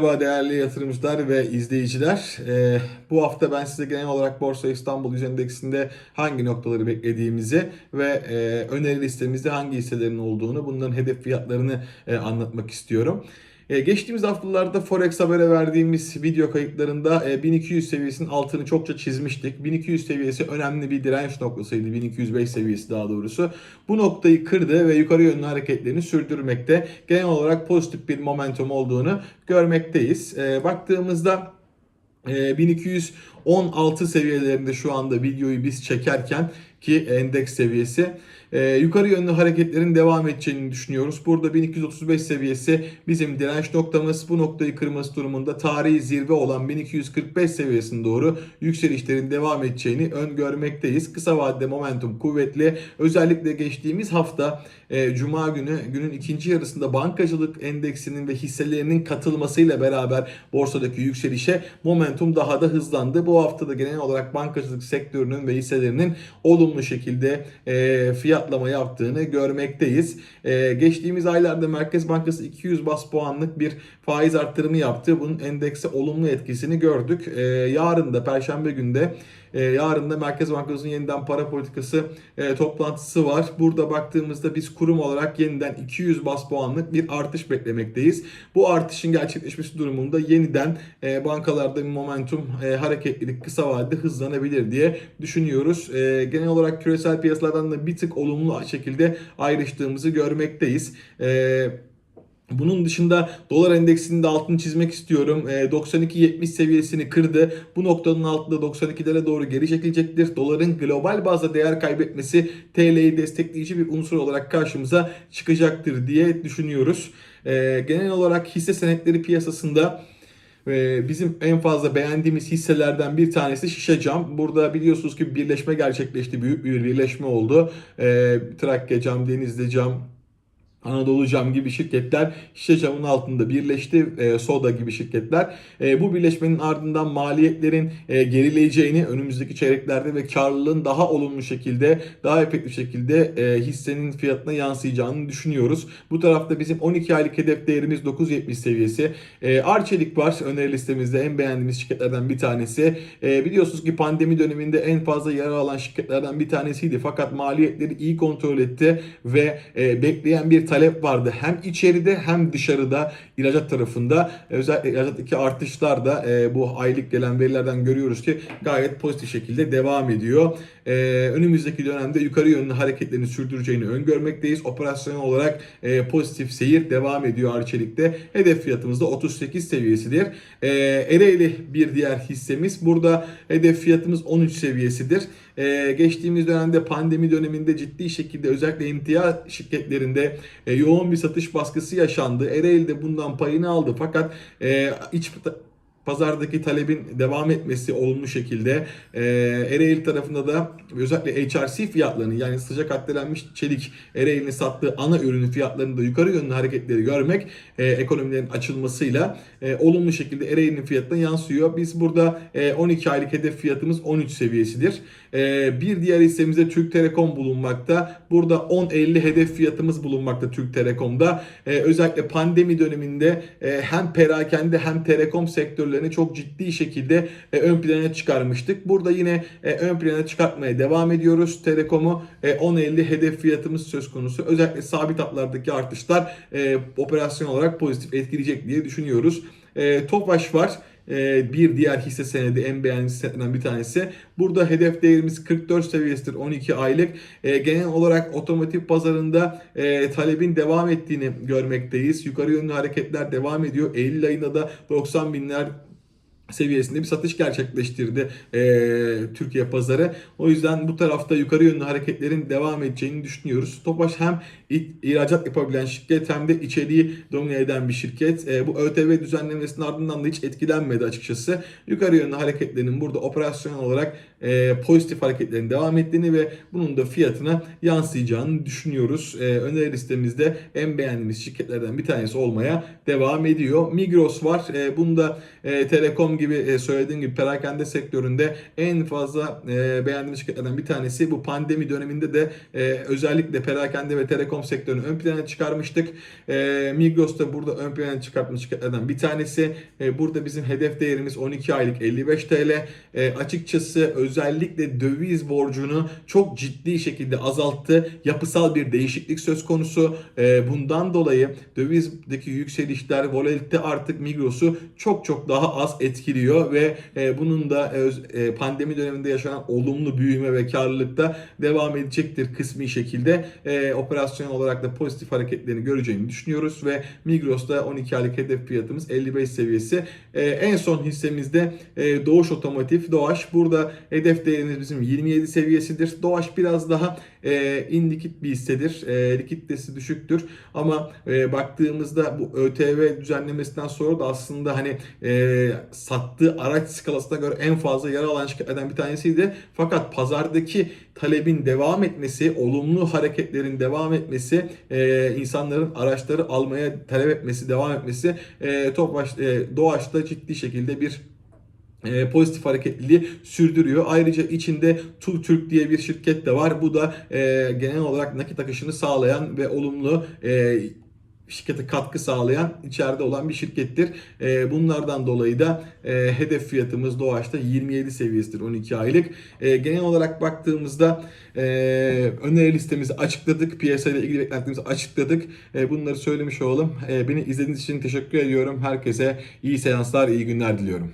Merhaba değerli yatırımcılar ve izleyiciler. Ee, bu hafta ben size genel olarak Borsa İstanbul Yüz Endeksinde hangi noktaları beklediğimizi ve e, öneri listemizde hangi hisselerin olduğunu, bunların hedef fiyatlarını e, anlatmak istiyorum. E, geçtiğimiz haftalarda Forex Haber'e verdiğimiz video kayıtlarında e, 1200 seviyesinin altını çokça çizmiştik. 1200 seviyesi önemli bir direnç noktasıydı. 1205 seviyesi daha doğrusu. Bu noktayı kırdı ve yukarı yönlü hareketlerini sürdürmekte. Genel olarak pozitif bir momentum olduğunu görmekteyiz. E, baktığımızda e, 1216 seviyelerinde şu anda videoyu biz çekerken ki endeks seviyesi e, yukarı yönlü hareketlerin devam edeceğini düşünüyoruz. Burada 1235 seviyesi bizim direnç noktamız. Bu noktayı kırması durumunda tarihi zirve olan 1245 seviyesine doğru yükselişlerin devam edeceğini öngörmekteyiz. Kısa vadede momentum kuvvetli. Özellikle geçtiğimiz hafta e, Cuma günü günün ikinci yarısında bankacılık endeksinin ve hisselerinin katılmasıyla beraber borsadaki yükselişe momentum daha da hızlandı. Bu hafta da genel olarak bankacılık sektörünün ve hisselerinin olumlu şekilde e, fiyatlama yaptığını görmekteyiz. E, geçtiğimiz aylarda Merkez Bankası 200 bas puanlık bir faiz arttırımı yaptı. Bunun endekse olumlu etkisini gördük. E, yarın da Perşembe günde e, yarın da Merkez Bankası'nın yeniden para politikası e, toplantısı var. Burada baktığımızda biz kurum olarak yeniden 200 bas puanlık bir artış beklemekteyiz. Bu artışın gerçekleşmesi durumunda yeniden e, bankalarda bir momentum e, hareketlilik kısa vadede hızlanabilir diye düşünüyoruz. E, genel olarak küresel piyasalardan da bir tık olumlu şekilde ayrıştığımızı görmekteyiz. E, bunun dışında dolar endeksinin de altını çizmek istiyorum. E, 92.70 seviyesini kırdı. Bu noktanın altında 92'lere doğru geri çekilecektir. Doların global bazda değer kaybetmesi TL'yi destekleyici bir unsur olarak karşımıza çıkacaktır diye düşünüyoruz. E, genel olarak hisse senetleri piyasasında e, bizim en fazla beğendiğimiz hisselerden bir tanesi Şişe Cam. Burada biliyorsunuz ki bir birleşme gerçekleşti. Büyük bir birleşme oldu. E, Trakya Cam, Denizli Cam, Anadolu Cam gibi şirketler şişe camın altında birleşti. E, Soda gibi şirketler. E, bu birleşmenin ardından maliyetlerin e, gerileyeceğini önümüzdeki çeyreklerde ve karlılığın daha olumlu şekilde, daha efektif şekilde e, hissenin fiyatına yansıyacağını düşünüyoruz. Bu tarafta bizim 12 aylık hedef değerimiz 9.70 seviyesi. E, Arçelik var öneri listemizde en beğendiğimiz şirketlerden bir tanesi. E, biliyorsunuz ki pandemi döneminde en fazla yara alan şirketlerden bir tanesiydi. Fakat maliyetleri iyi kontrol etti ve e, bekleyen bir talep vardı. Hem içeride hem dışarıda ihracat tarafında. Özellikle ihracattaki artışlar da e, bu aylık gelen verilerden görüyoruz ki gayet pozitif şekilde devam ediyor. E, önümüzdeki dönemde yukarı yönlü hareketlerini sürdüreceğini öngörmekteyiz. Operasyonel olarak e, pozitif seyir devam ediyor Arçelik'te. Hedef fiyatımız da 38 seviyesidir. E, Ereğli bir diğer hissemiz. Burada hedef fiyatımız 13 seviyesidir. E, geçtiğimiz dönemde pandemi döneminde ciddi şekilde özellikle emtia şirketlerinde e, yoğun bir satış baskısı yaşandı. Ereğli de bundan payını aldı fakat e, iç pazardaki talebin devam etmesi olumlu şekilde e, Ereğli tarafında da özellikle HRC fiyatlarını yani sıcak haddelenmiş çelik Ereğli'nin sattığı ana ürünü fiyatlarında yukarı yönlü hareketleri görmek e, ekonomilerin açılmasıyla e, olumlu şekilde Ereğli'nin fiyatına yansıyor. Biz burada e, 12 aylık hedef fiyatımız 13 seviyesidir. E, bir diğer hissemizde Türk Telekom bulunmakta. Burada 10.50 hedef fiyatımız bulunmakta Türk Telekom'da. E, özellikle pandemi döneminde e, hem perakende hem telekom sektörlerini çok ciddi şekilde e, ön plana çıkarmıştık. Burada yine e, ön plana çıkartmaya devam ediyoruz. Telekom'u e, 10.50 hedef fiyatımız söz konusu. Özellikle sabit hatlardaki artışlar e, operasyon olarak pozitif etkileyecek diye düşünüyoruz. E, Tofaş var. E, bir diğer hisse senedi en beğendiğimiz senetlerden bir tanesi. Burada hedef değerimiz 44 seviyesidir 12 aylık. E, genel olarak otomotiv pazarında e, talebin devam ettiğini görmekteyiz. Yukarı yönlü hareketler devam ediyor. Eylül ayında da 90 binler seviyesinde bir satış gerçekleştirdi e, Türkiye pazarı. O yüzden bu tarafta yukarı yönlü hareketlerin devam edeceğini düşünüyoruz. Topaş hem ihracat yapabilen şirket hem de içeriği domine eden bir şirket. E, bu ÖTV düzenlemesinin ardından da hiç etkilenmedi açıkçası. Yukarı yönlü hareketlerin burada operasyonel olarak e, pozitif hareketlerin devam ettiğini ve bunun da fiyatına yansıyacağını düşünüyoruz. E, öneri listemizde en beğendiğimiz şirketlerden bir tanesi olmaya devam ediyor. Migros var. E, bunda e, Telekom gibi e, söylediğim gibi perakende sektöründe en fazla e, beğendiğim şirketlerden bir tanesi. Bu pandemi döneminde de e, özellikle perakende ve telekom sektörünü ön plana çıkarmıştık. Migros da burada ön plana çıkartmış şirketlerden bir tanesi. Burada bizim hedef değerimiz 12 aylık 55 TL. Açıkçası özellikle döviz borcunu çok ciddi şekilde azalttı. Yapısal bir değişiklik söz konusu. Bundan dolayı dövizdeki yükselişler, volatilite artık Migros'u çok çok daha az etkiliyor ve e, bunun da öz- e, pandemi döneminde yaşanan olumlu büyüme ve karlılıkta devam edecektir kısmi şekilde. E, operasyon olarak da pozitif hareketlerini göreceğini düşünüyoruz ve Migros'ta 12 aylık hedef fiyatımız 55 seviyesi. E, en son hissemizde e, Doğuş Otomotiv, Doğaç. Burada hedef değerimiz bizim 27 seviyesidir. Doğaç biraz daha e, indikit bir hissedir. E, likiditesi düşüktür. Ama e, baktığımızda bu ÖTV düzenlemesinden sonra da aslında hani e, sattığı araç skalasına göre en fazla yer alan şirketlerden bir tanesiydi. Fakat pazardaki talebin devam etmesi, olumlu hareketlerin devam etmesi, e, insanların araçları almaya talep etmesi, devam etmesi e, Tofaş, e, Doğaç'ta ciddi şekilde bir e, pozitif hareketliliği sürdürüyor. Ayrıca içinde Tu Türk diye bir şirket de var. Bu da e, genel olarak nakit akışını sağlayan ve olumlu e, şirkete katkı sağlayan içeride olan bir şirkettir. E, bunlardan dolayı da e, hedef fiyatımız Doğaç'ta 27 seviyesidir 12 aylık. E, genel olarak baktığımızda e, öneri listemizi açıkladık. Piyasayla ilgili beklentimizi açıkladık. E, bunları söylemiş olalım. E, beni izlediğiniz için teşekkür ediyorum. Herkese iyi seanslar, iyi günler diliyorum.